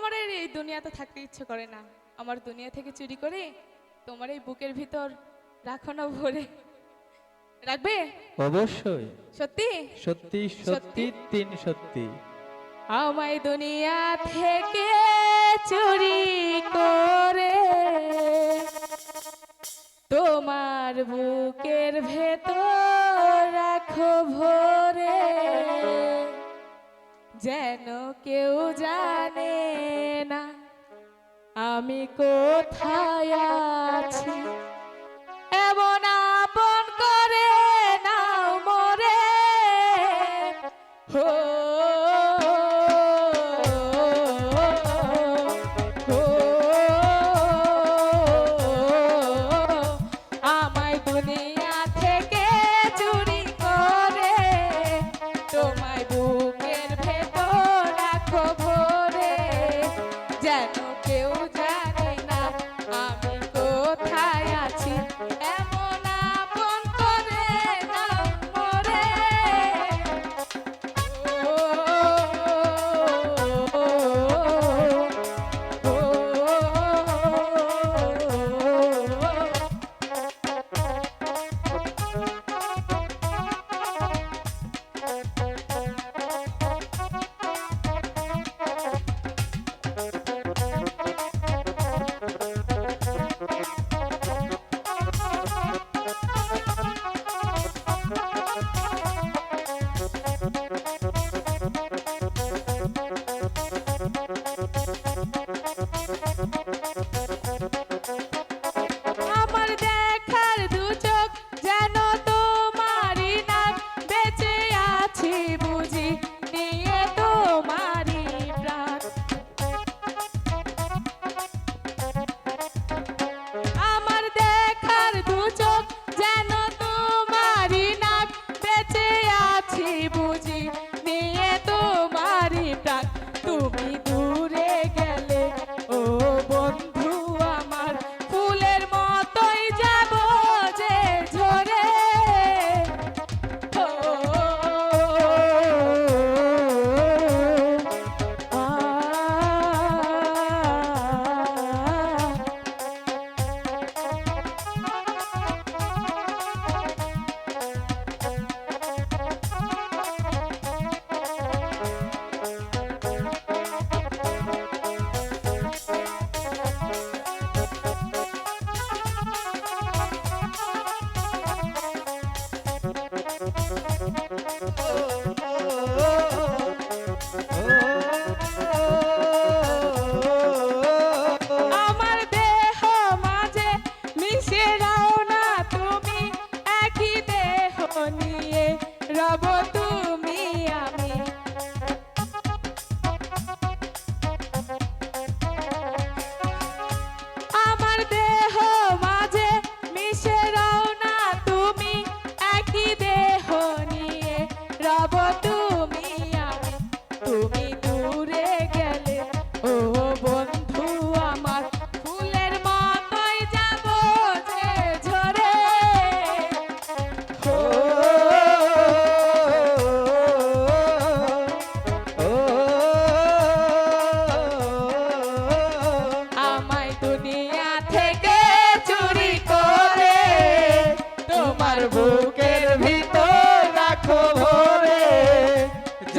আমার আর এই দুনিয়াতে থাকতে ইচ্ছে করে না। আমার দুনিয়া থেকে চুরি করে তোমার এই বুকের ভিতর রাখো না ভরে। রাখবে? অবশ্যই। সত্যি? সত্যি সত্যি তিন সত্যি। আমায় দুনিয়া থেকে চুরি করে। তোমার বুকের ভেতর রাখো ভরে। যেন কেউ জানে না আমি কোথায় আছি? এমন আপন করে নাও মরে। হো যেন কেউ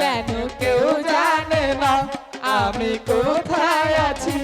যেন কেউ জানে না আমি কোথায় আছি?